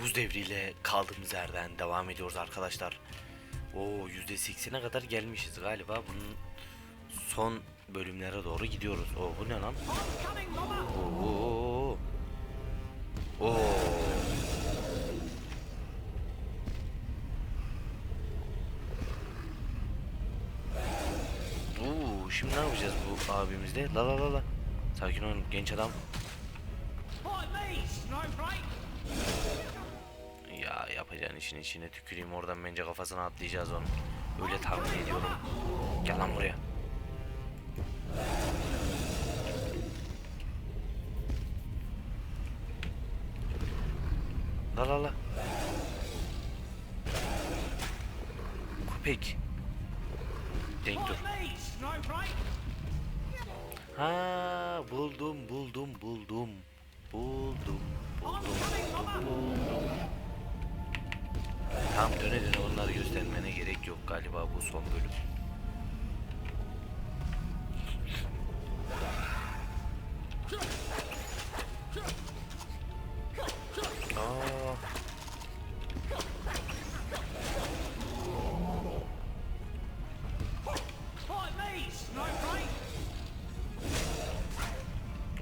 buz devriyle kaldığımız yerden devam ediyoruz arkadaşlar. Oo %80'e kadar gelmişiz galiba. Bunun son bölümlere doğru gidiyoruz. Oo bu ne lan? Oo. Oo. Oo, şimdi ne yapacağız bu abimizde? La la la la. Sakin olun genç adam. Ya yapacağın işin içine tüküreyim oradan bence kafasına atlayacağız onu. Öyle tahmin ediyorum. Gel lan buraya. La la la. Köpek. Denk dur. Ha buldum buldum buldum. Buldum buldum buldum. Tam döne döne onları göstermene gerek yok galiba bu son bölüm.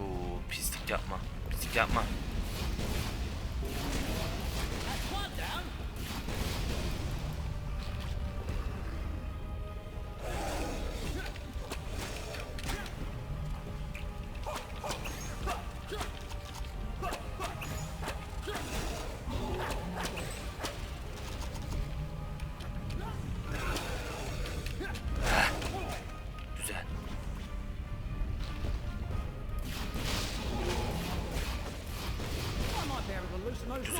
Oo, pislik yapma. Pislik yapma.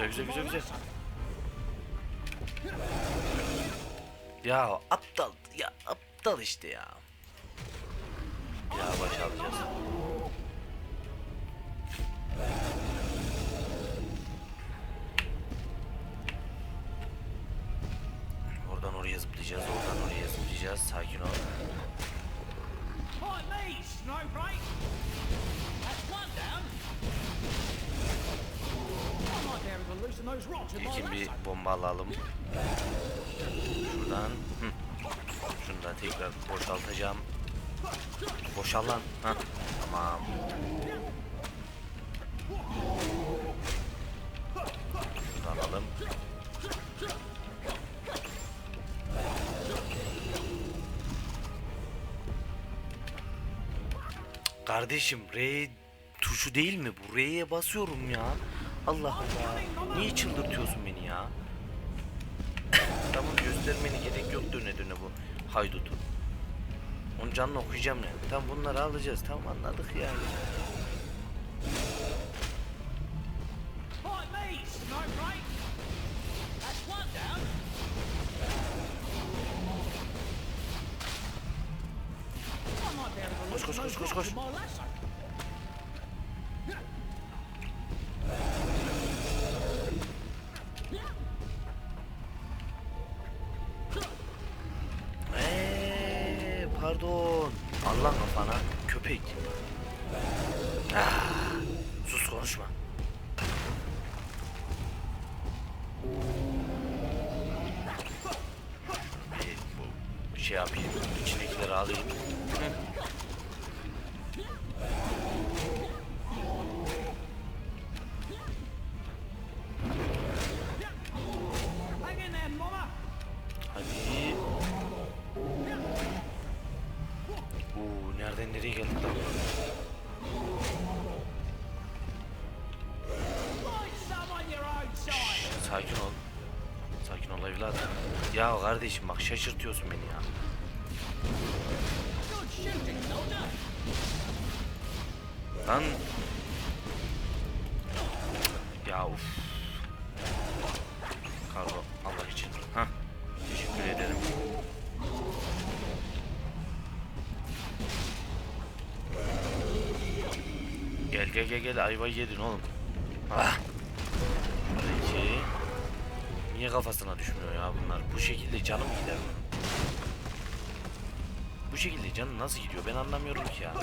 Güzel güzel güzel güzel. Ya aptal ya aptal işte ya. Ya baş alacağız. Oradan oraya zıplayacağız, oradan oraya zıplayacağız. Sakin ol. İlkin bir bomba alalım. Şuradan. Hı. Şunu da tekrar boşaltacağım. Boşal lan. Hah. Tamam. Şunu alalım. Kardeşim R tuşu değil mi bu? R'ye basıyorum ya. Allah Allah. Niye çıldırtıyorsun beni ya? tamam göstermene gerek yok döne döne bu haydutu. Onun canını okuyacağım ne? Tamam bunları alacağız. Tamam anladık yani. Koş koş koş koş koş. Pardon. Allah kafana köpek. Ah, sus konuşma. Bir şey yapayım. içindekileri alayım. Hı. Sakin ol. Sakin ol evladım. Ya kardeşim bak şaşırtıyorsun beni ya. Lan. Ya uf. Kargo Allah için. Hah. Teşekkür ederim. Gel gel gel gel ayvayı yedin oğlum. Ah. Niye kafasına düşmüyor ya bunlar? Bu şekilde canım gider mi? Bu şekilde canı nasıl gidiyor ben anlamıyorum ki ya.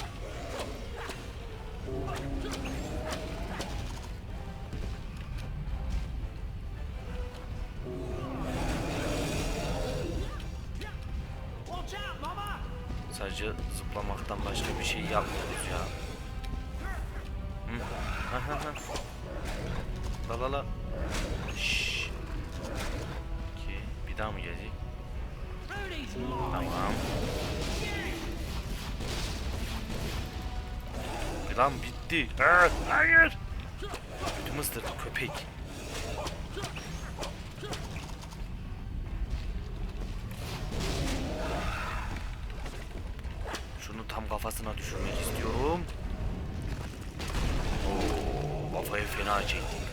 Sadece zıplamaktan başka bir şey yapmıyoruz ya. La la la. Bir daha mı gelecek? Tamam. Lan bitti. Hayır. Hayır. Kötü ısırdı köpek. Şunu tam kafasına düşürmek istiyorum. Oo, kafayı fena çekti.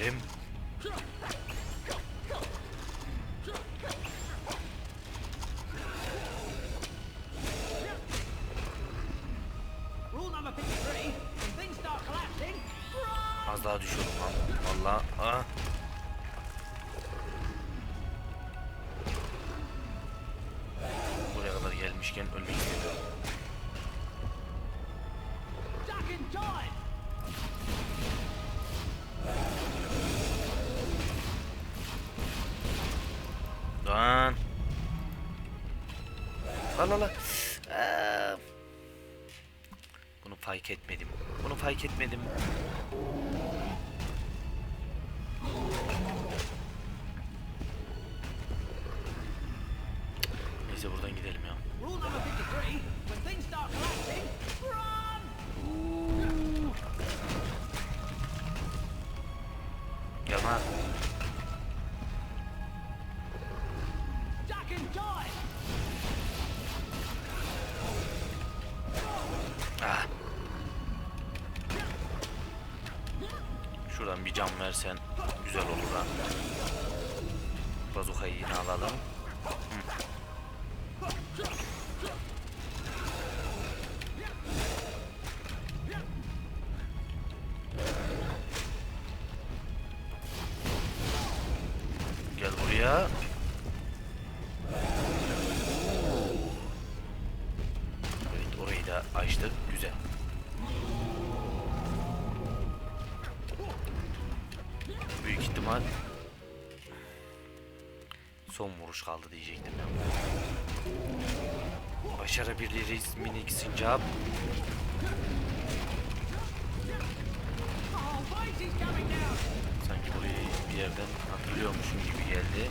Rim. La la la. Aa. Bunu fark etmedim. Bunu fark etmedim. Neyse buradan gidelim ya. Rule versen güzel olur ha. Bazukayı yine alalım. Hı. Son vuruş kaldı diyecektim ya. Başarabiliriz minik sincap. Sanki burayı bir yerden hatırlıyormuşum gibi geldi.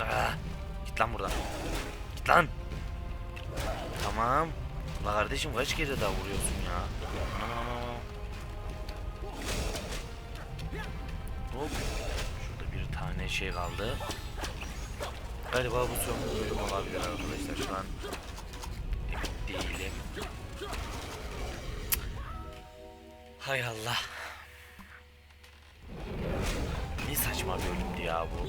Ah, git lan buradan. Git lan. Tamam. La kardeşim kaç kere daha vuruyorsun ya? Aman aman aman. Hop. Şurada bir tane şey kaldı. Galiba bu son bölüm olabilir arkadaşlar şu an. Emin değilim. Hay Allah. Ne saçma bir ölümdü ya bu.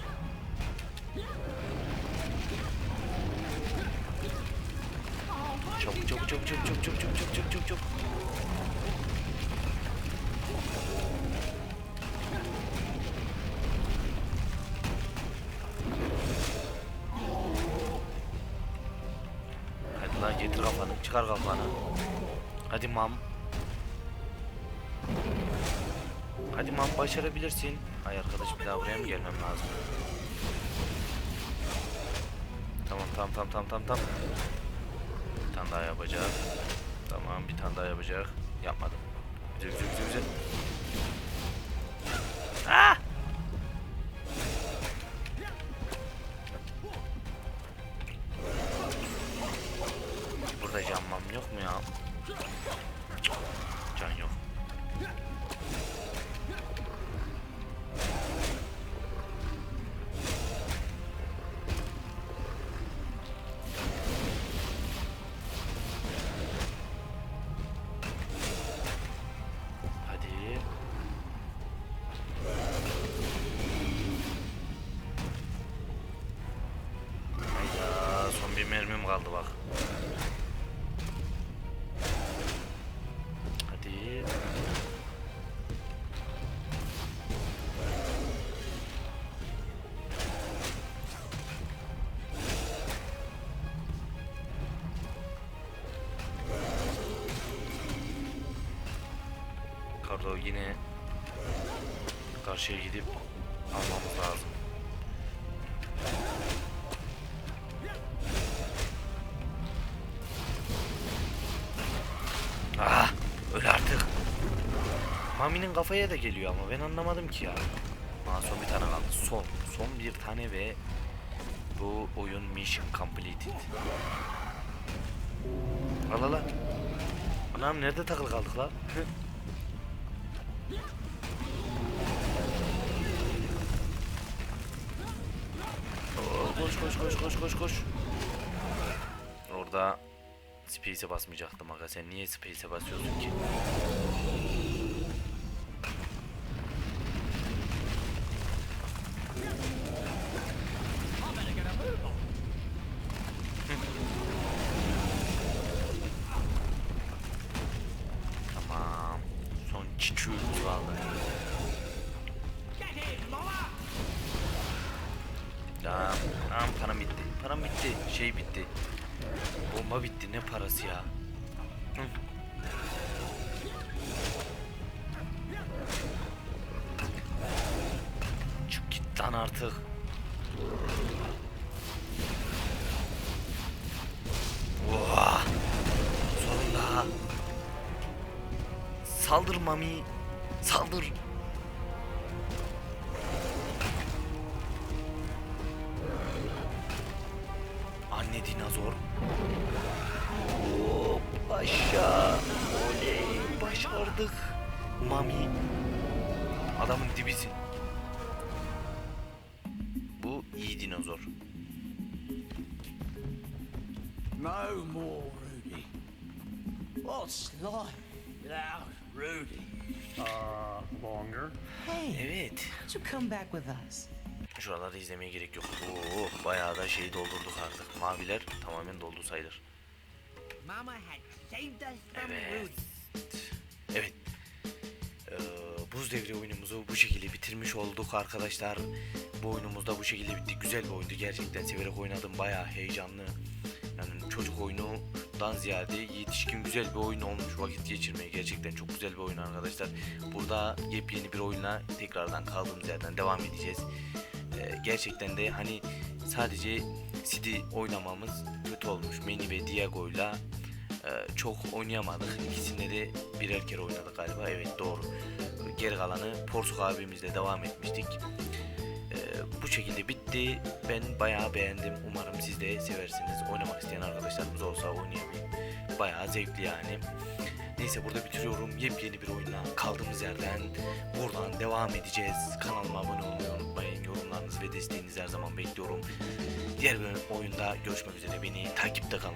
Çabuk çabuk çabuk çabuk çabuk çabuk çabuk çabuk çabuk çabuk. Hadi lan getir kafanı çıkar kafanı. Hadi mam. Hadi mam başarabilirsin. Hay arkadaş bir daha buraya mı gelmem lazım? Tamam tamam tamam tamam tamam. Tane daha yapacak. Tamam bir tane daha yapacak. Yapmadım. Güzel güzel güzel güzel. Ah! Yine karşıya gidip almamız lazım. Ah, öl artık. Mami'nin kafaya da geliyor ama ben anlamadım ki ya. Aa, son bir tane kaldı. Son. Son bir tane ve bu oyun mission completed. Al al. Anam nerede takılı kaldık la? Koş koş koş koş koş koş. Orada space'e basmayacaktım aga sen niye space'e basıyorsun ki? Tamam. Tamam param bitti. Param bitti. Şey bitti. Bomba bitti. Ne parası ya? Hı. Çık git lan artık. Oha! Saldır Mami. Saldır. Dinozor. Hop aşağı. Oley başardık. Mami. Adamın dibisin. Bu iyi dinozor. No more, Rudy. What's life without Rudy? Uh, longer. Hey, Evet. why don't you come back with us? Şuraları izlemeye gerek yok. Oo, bayağı da şey doldurduk artık. Maviler tamamen doldu sayılır. Evet. Evet. Ee, buz devri oyunumuzu bu şekilde bitirmiş olduk arkadaşlar. Bu oyunumuz da bu şekilde bitti. Güzel bir oyundu. Gerçekten severek oynadım. Bayağı heyecanlı. Yani çocuk oyunundan ziyade yetişkin güzel bir oyun olmuş. Vakit geçirmeye gerçekten çok güzel bir oyun arkadaşlar. Burada yepyeni bir oyunla tekrardan kaldığımız yerden devam edeceğiz. Ee, gerçekten de hani sadece CD oynamamız kötü olmuş. Manny ve Diago'yla ee, çok oynayamadık. İkisinde de birer kere oynadık galiba. Evet doğru. Geri kalanı Porsuk abimizle devam etmiştik. Ee, bu şekilde bitti. Ben bayağı beğendim. Umarım siz de seversiniz. Oynamak isteyen arkadaşlarımız olsa oynayabilir. Bayağı zevkli yani. Neyse burada bitiriyorum. Yepyeni bir oyunla kaldığımız yerden buradan devam edeceğiz. Kanalıma abone olmayı ve desteğinizi her zaman bekliyorum. Diğer bir oyunda görüşmek üzere. Beni takipte kalın.